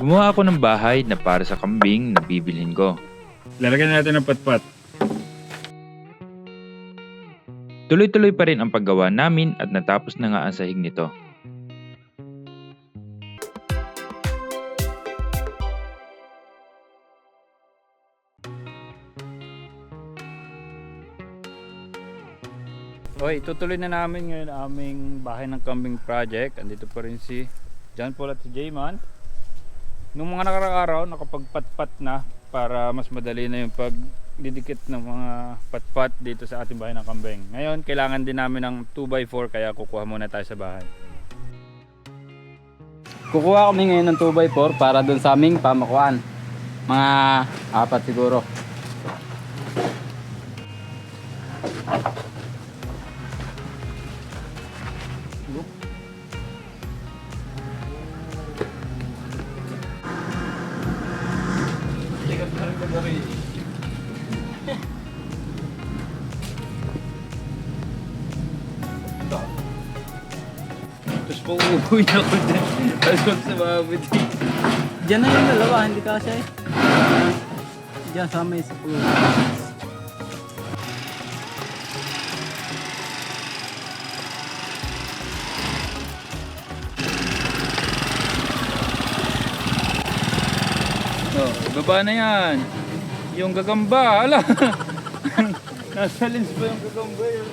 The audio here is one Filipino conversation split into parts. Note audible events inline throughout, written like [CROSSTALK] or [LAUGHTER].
Gumawa ako ng bahay na para sa kambing na bibilhin ko. Lalagyan natin ng patpat. Tuloy-tuloy pa rin ang paggawa namin at natapos na nga ang sahig nito. Okay, tutuloy na namin ngayon ang aming bahay ng kambing project. Andito pa rin si John Paul at si Jayman. Nung mga nakaraang araw, nakapagpatpat na para mas madali na yung pagdidikit ng mga patpat dito sa ating bahay ng kambing. Ngayon, kailangan din namin ng 2x4 kaya kukuha muna tayo sa bahay. Kukuha kami ngayon ng 2x4 para dun sa aming pamakuan. Mga apat siguro. Tapos uuwi ako dyan. Wag sa babad. Diyan na yung dalawa, hindi kasi eh. Diyan sa may sa pulo. Oh, baba na yan. Yung gagamba, ala. [LAUGHS] Nasa lens pa yung gagamba yun.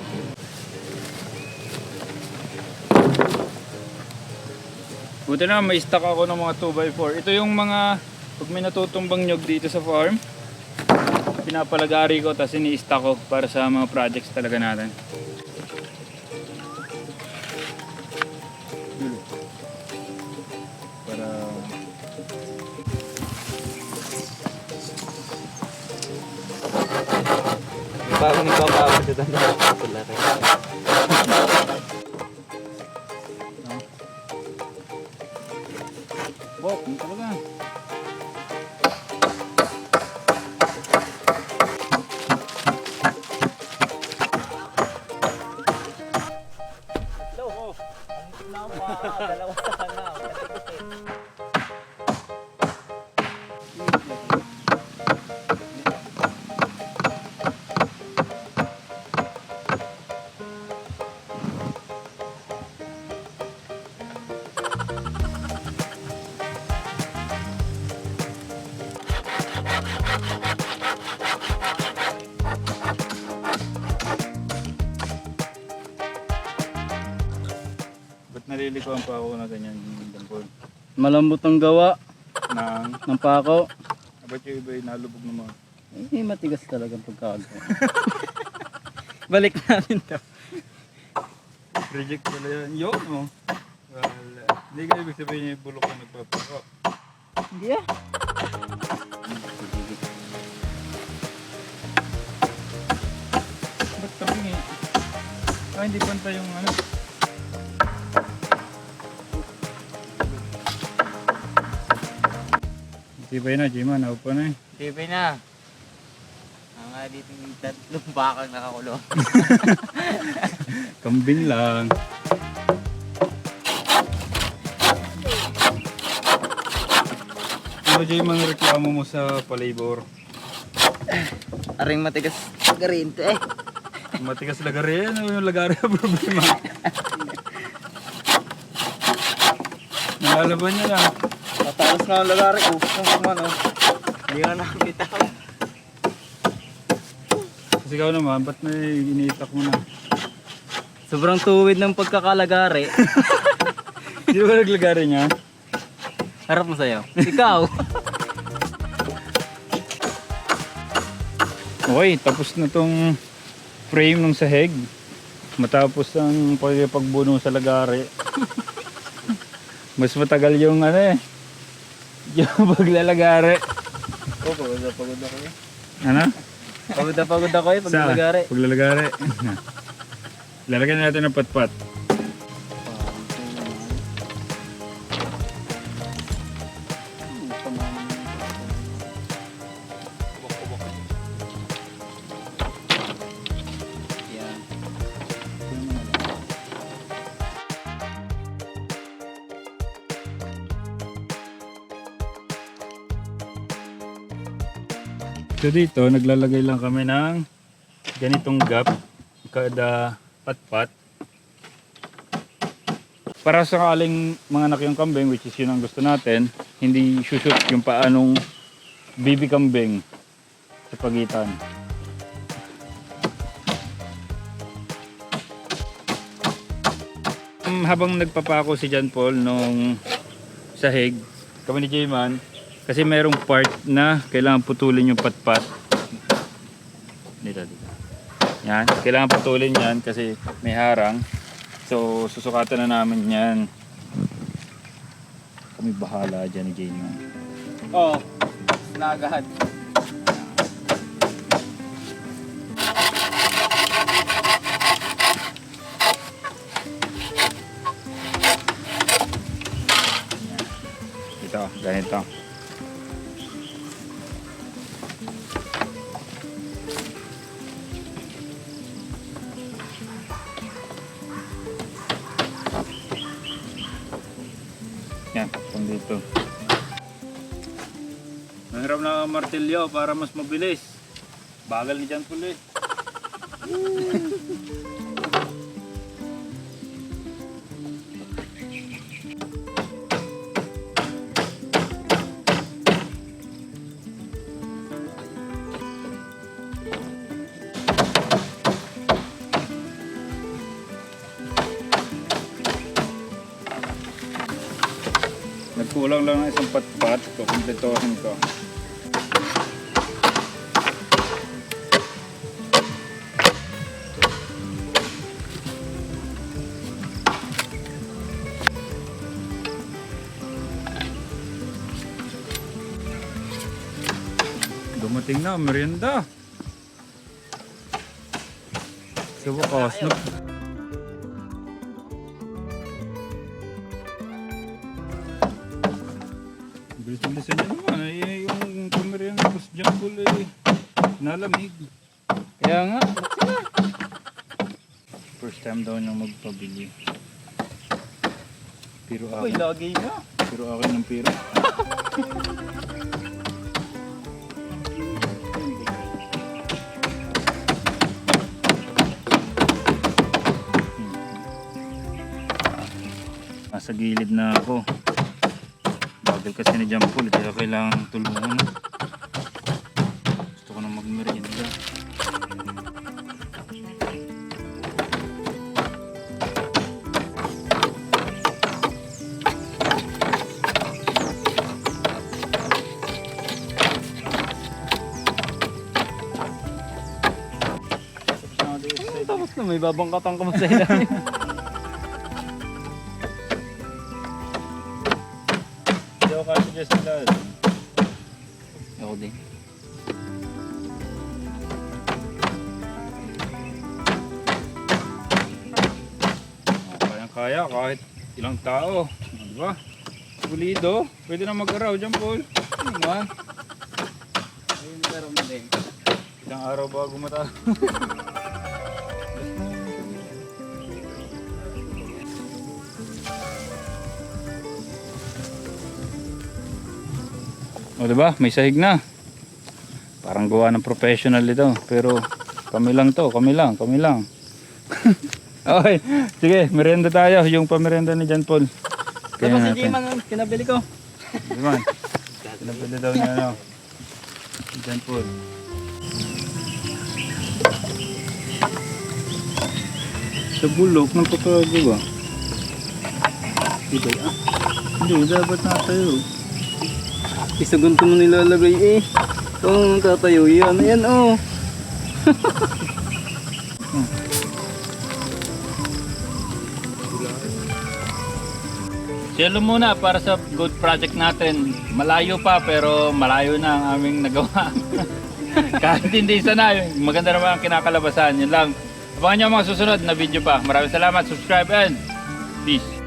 Buti na may stock ako ng mga 2x4. Ito yung mga pag may natutumbang nyog dito sa farm. Pinapalagari ko tapos ini-stock ko para sa mga projects talaga natin. Para Bago ni Papa ako dito na Ba't [LAUGHS] nalilikuan pa ako na ganyan yung dampol? Malambot ang gawa Nang, ng pako. ba't yung iba yung nalubog naman? Eh, matigas talagang pagkagawa. [LAUGHS] Balik natin to. Reject pala yan. Yo, no? Wala. Hindi ka ibig sabihin yung bulok na nagpapako. Hindi ah. Ba't tabing eh? Ah, hindi pantay yung ano. Tibay na, Jima. Naupo na eh. TV na. Ang nga dito yung tatlong bakang nakakulong. [LAUGHS] Kambing lang. Ano, Jima, ang reklamo mo sa palabor? Aring matigas garinte eh. Matigas lagari. Ano yung lagari ang problema? [LAUGHS] Nalalaban niya lang. Matalas na ang lagari ko. Kung kumano. Hindi ka nakabitaw. Kasi ikaw naman, ba't may iniitak mo na? Sobrang tuwid ng pagkakalagari. [LAUGHS] Hindi ba naglagari niya? Harap mo sa'yo. Ikaw. [LAUGHS] Okay, tapos na tong frame ng sahig. Matapos ang pag- pagbuno sa lagari. [LAUGHS] Mas matagal yung ano eh. Yung paglalagari. Oo, pagod na pagod ako eh. Ano? Pagod na pagod ako eh, Sa pagkalagari. Paglalagari. Lalagyan natin ng patpat. So dito, naglalagay lang kami ng ganitong gap kada patpat. Para sa kaling mga anak yung kambing, which is yun ang gusto natin, hindi shoot yung paanong bibi kambing sa pagitan. Habang nagpapako si John Paul nung sahig, kami ni J-Man, kasi merong part na kailangan putulin yung patpat. Dito, dito. Yan, kailangan putulin yan kasi may harang. So, susukatan na namin yan. Kami bahala dyan ni J-Man. Oo. Oh, nagahad. Ito, ganito. Dito. Mahirap na ang martilyo para mas mabilis. Bagal ni Jan Puli. [LAUGHS] Ng isang patpat. Kukumpletohin ko. Dumating na, merienda. Sa wakas, nag... Bilis-bilis na naman. Eh, yung kumerienda ko sa jungle eh. Nalamig. Kaya nga. First time daw niyang magpabili. Pero Uy, akin, lagi na. pero akin ng pira. Nasa gilid na ako. Bagal kasi ni John Paul, kaya kailangan tulungan. Gusto ko na magmerienda. Tapos na, may babangkatang ka mo sa ilalim. [LAUGHS] Dyan sila. Ako din. Kayang kaya kahit ilang tao. Di ba? Pulido. Pwede na mag-araw dyan, Paul. Ano man? Ayun, pero mo din. Ilang araw bago mata. [LAUGHS] o diba? May sahig na. Parang gawa ng professional ito. Pero kami lang to. Kami lang. Kami lang. [LAUGHS] okay. Sige. Merienda tayo. Yung pamerienda ni John Paul. Tapos si. Jiman, kinabili ko. Diba? Pinabili daw niya ano. John Paul. Sa bulok ng ba? Diba? Ah, hindi, dapat natayo. Isagun ko mo nilalagay eh. Ang tatayo yan. Ayan oh. [LAUGHS] Selo muna para sa good project natin. Malayo pa pero malayo na ang aming nagawa. [LAUGHS] Kahit hindi sana, maganda naman ang kinakalabasan. Yun lang. Abangan nyo ang mga susunod na video pa. Maraming salamat. Subscribe and peace.